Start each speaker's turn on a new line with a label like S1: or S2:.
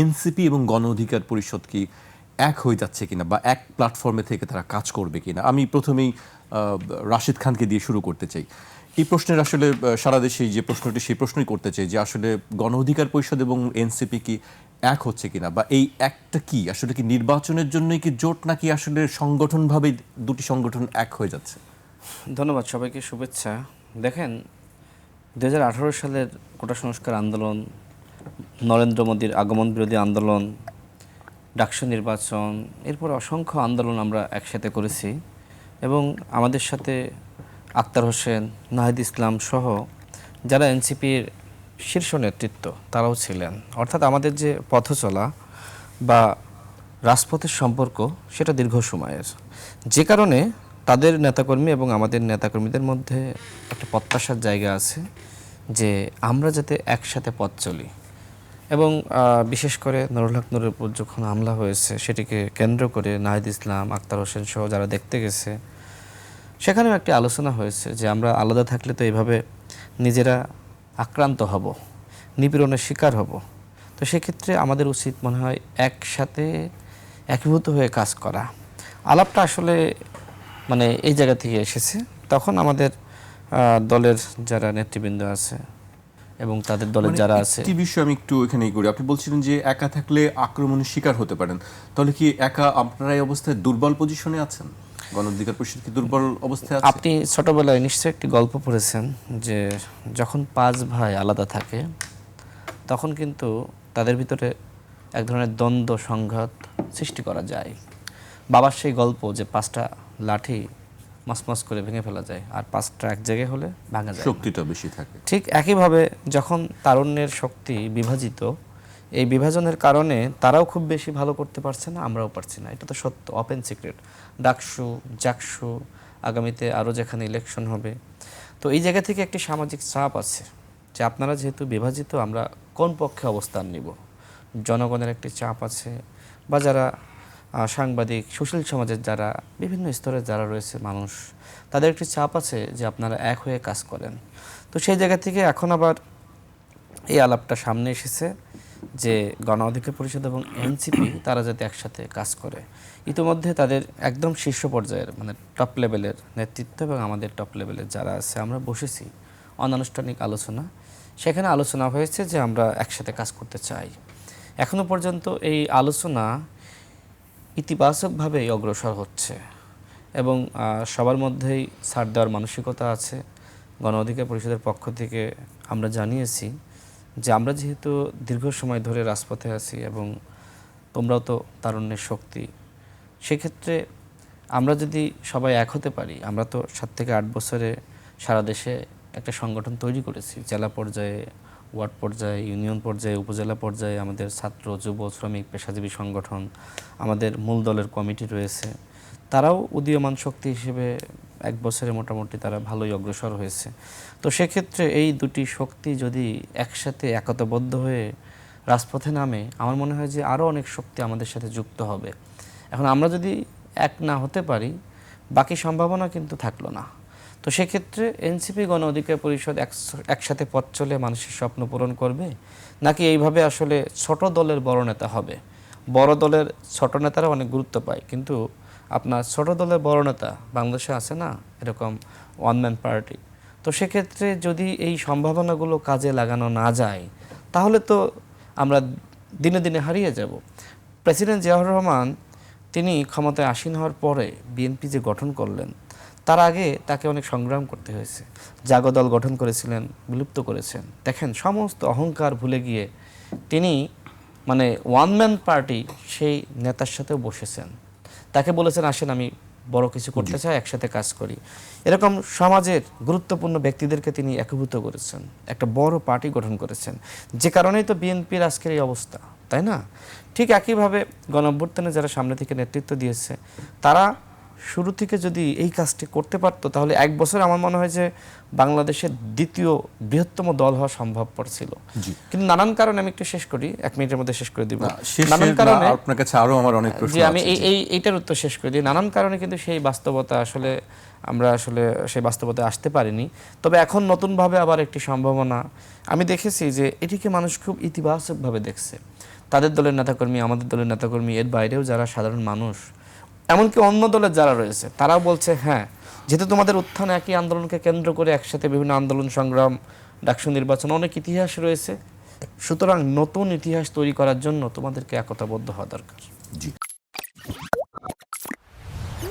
S1: NCP এবং গণ অধিকার পরিষদ কি এক হয়ে যাচ্ছে কিনা বা এক প্ল্যাটফর্মে থেকে তারা কাজ করবে কিনা? আমি প্রথমেই রাশিদ খানকে দিয়ে শুরু করতে চাই। এই প্রশ্নের আসলে সারা দেশেই যে প্রশ্নটি, সেই প্রশ্নই করতে চাই যে আসলে গণ অধিকার পরিষদ এবং এনসিপি কি এক হচ্ছে কিনা বা এই একটা কি? আসলে কি নির্বাচনের জন্যই কি জোট নাকি আসলে সংগঠনভাবে দুটি সংগঠন এক হয়ে যাচ্ছে?
S2: ধন্যবাদ সবাইকে, শুভেচ্ছা। দেখেন দু হাজার আঠারো সালের কোটা সংস্কার আন্দোলন নরেন্দ্র মোদীর আগমন বিরোধী আন্দোলন, ডাকসু নির্বাচন, এরপর অসংখ্য আন্দোলন আমরা একসাথে করেছি এবং আমাদের সাথে আক্তার হোসেন, নাহিদ ইসলাম সহ যারা এনসিপির শীর্ষ নেতৃত্ব, তারাও ছিলেন। অর্থাৎ আমাদের যে পথ চলা বা রাজপথের সম্পর্ক, সেটা দীর্ঘ সময়ের। যে কারণে তাদের নেতাকর্মী এবং আমাদের নেতাকর্মীদের মধ্যে একটা প্রত্যাশার জায়গা আছে যে আমরা যাতে একসাথে পথ চলি। এবং বিশেষ করে নুরুল হক নুরের উপর যখন হামলা হয়েছে, সেটিকে কেন্দ্র করে নাহিদ ইসলাম, আক্তার হোসেন সহ যারা দেখতে গেছে, সেখানেও একটি আলোচনা হয়েছে যে আমরা আলাদা থাকলে তো এইভাবে নিজেরা আক্রান্ত হব, নিপীড়নের শিকার হব। তো সেক্ষেত্রে আমাদের উচিত মনে হয় একসাথে একীভূত হয়ে কাজ করা। আলাপটা আসলে মানে এই জায়গা থেকে এসেছে। তখন আমাদের দলের যারা নেতৃবৃন্দ আছে এবং তাদের দলের
S1: মানে
S2: যারা আছে
S1: একটি বিষয় আমি একটু এখানেই করি। আপনি বলছিলেন যে একা থাকলে আক্রমণের শিকার হতে পারেন। তাহলে কি একা আপনারা এই অবস্থায় দুর্বল পজিশনে আছেন? গণ অধিকার পরিষদ কি দুর্বল অবস্থায় আছে?
S2: আপনি ছোটবেলায় নিশ্চয়ই একটি গল্প পড়েছেন যে যখন পাঁচ ভাই আলাদা থাকে তখন কিন্তু তাদের ভিতরে এক ধরনের দ্বন্দ্ব সংঘাত সৃষ্টি করা যায়। বাবার সেই গল্প যে পাঁচটা লাঠি মসমস করে ভেঙে ফেলা যায়। আর পাঁচটা এক জায়গায় হলে ভাঙা যায়
S1: শক্তিটা বেশি থাকে।
S2: ঠিক একইভাবে যখন তারুণ্যের শক্তি বিভাজিত এই বিভাজনের কারণে তারাও খুব বেশি ভালো করতে পারছে না আমরাও পারছি না। এটা তো সত্য ওপেন সিক্রেট ডাকসু জাকসু আগামীতে আরও যেখানে ইলেকশন হবে। তো এই জায়গা থেকে একটি সামাজিক চাপ আছে যে আপনারা যেহেতু বিভাজিত আমরা কোন পক্ষে অবস্থান নিব? জনগণের একটি চাপ আছে বা যারা সাংবাদিক, সুশীল সমাজের যারা, বিভিন্ন স্তরের যারা রয়েছে মানুষ, তাদের একটি চাপ আছে যে আপনারা এক হয়ে কাজ করেন। তো সেই জায়গা থেকে এখন আবার এই আলাপটা সামনে এসেছে যে গণ অধিকার পরিষদ এবং এনসিপি, তারা যাতে একসাথে কাজ করে। ইতিমধ্যে তাদের একদম শীর্ষ পর্যায়ের মানে টপ লেভেলের নেতৃত্ব এবং আমাদের টপ লেভেলের যারা আছে, আমরা বসেছি অনানুষ্ঠানিক আলোচনা। সেখানে আলোচনা হয়েছে যে আমরা একসাথে কাজ করতে চাই। এখনও পর্যন্ত এই আলোচনা ইতিবাচকভাবেই অগ্রসর হচ্ছে এবং সবার মধ্যেই ছাড় দেওয়ার মানসিকতা আছে। গণ অধিকার পরিষদের পক্ষ থেকে আমরা জানিয়েছি যে আমরা যেহেতু দীর্ঘ সময় ধরে রাজপথে আছি এবং তোমরাও তো তারুণ্যের শক্তি, সেক্ষেত্রে আমরা যদি সবাই এক হতে পারি, আমরা তো সাত থেকে আট বছরে সারা দেশে একটা সংগঠন তৈরি করেছি, জেলা পর্যায়ে ওয়ার্ড পর্যায়ে, ইউনিয়ন পর্যায়ে, উপজেলা পর্যায়ে আমাদের ছাত্র, যুব, শ্রমিক, পেশাজীবী সংগঠন, আমাদের মূল দলের কমিটি রয়েছে। তারাও উদীয়মান শক্তি হিসেবে এক বছরে মোটামুটি তারা ভালোই অগ্রসর হয়েছে। তো সেক্ষেত্রে এই দুটি শক্তি যদি একসাথে একতাবদ্ধ হয়ে রাজপথে নামে, আমার মনে হয় যে আরও অনেক শক্তি আমাদের সাথে যুক্ত হবে। এখন আমরা যদি এক না হতে পারি, বাকি সম্ভাবনা কিন্তু থাকল না। তো সেক্ষেত্রে এনসিপি গণ অধিকার পরিষদ একস- একসাথে পথ চলে মানুষের স্বপ্ন পূরণ করবে? নাকি এইভাবে আসলে ছোট দলের বড় নেতা হবে? বড় দলের ছোট নেতারা অনেক গুরুত্ব পায়, কিন্তু আপনার ছোট দলের বড় নেতা বাংলাদেশে আছে না? এরকম ওয়ান ম্যান পার্টি তো সেক্ষেত্রে যদি এই সম্ভাবনাগুলো কাজে লাগানো না যায়, তাহলে তো আমরা দিনে দিনে হারিয়ে যাব। প্রেসিডেন্ট জিয়াউর রহমান, তিনি ক্ষমতায় আসীন হওয়ার পরে বিএনপি যে গঠন করলেন তার আগে তাকে অনেক সংগ্রাম করতে হয়েছে। জাগো দল গঠন করেছিলেন বিলুপ্ত করেছেন। দেখেন সমস্ত অহংকার ভুলে গিয়ে তিনি মানে ওয়ান ম্যান পার্টি সেই নেতার সাথেও বসেছেন। তাকে বলেছেন আসেন আমি বড় কিছু করতে চাই একসাথে কাজ করি। এরকম সমাজের গুরুত্বপূর্ণ ব্যক্তিদেরকে তিনি একীভূত করেছেন একটা বড় পার্টি গঠন করেছেন। যে কারণেই তো বিএনপির আজকের এই অবস্থা তাই না? ঠিক একইভাবে গণঅভ্যুত্থানে যারা সামনে থেকে নেতৃত্ব দিয়েছে তারা শুরু থেকে যদি এই কাজটি করতে পারতো তাহলে এক বছর আমার মনে হয় যে বাংলাদেশের দ্বিতীয় বৃহত্তম দল হওয়া সম্ভবপর ছিল। কিন্তু নানান কারণে আমি একটু শেষ করি এক মিনিটের মধ্যে শেষ করে দিব। নানান কারণে
S1: আপনার কাছে আরও আমার অনেক প্রশ্ন
S2: আমি এই এই এইটার উত্তর শেষ করে দিই। নানান কারণে কিন্তু সেই বাস্তবতা আসলে আমরা আসলে সেই বাস্তবতায় আসতে পারিনি। তবে এখন নতুনভাবে আবার একটি সম্ভাবনা। আমি দেখেছি যে এটিকে মানুষ খুব ইতিবাচকভাবে দেখছে। তাদের দলের নেতাকর্মী আমাদের দলের নেতাকর্মী এর বাইরেও যারা সাধারণ মানুষ এমনকি অন্য দলের যারা রয়েছে, তারাও বলছে হ্যাঁ যেহেতু তোমাদের উত্থান একই আন্দোলনকে কেন্দ্র করে একসাথে বিভিন্ন আন্দোলন সংগ্রাম, ডাকসু নির্বাচন, অনেক ইতিহাস রয়েছে, সুতরাং নতুন ইতিহাস তৈরি করার জন্য তোমাদেরকে একতাবদ্ধ হওয়া দরকার।
S1: জি।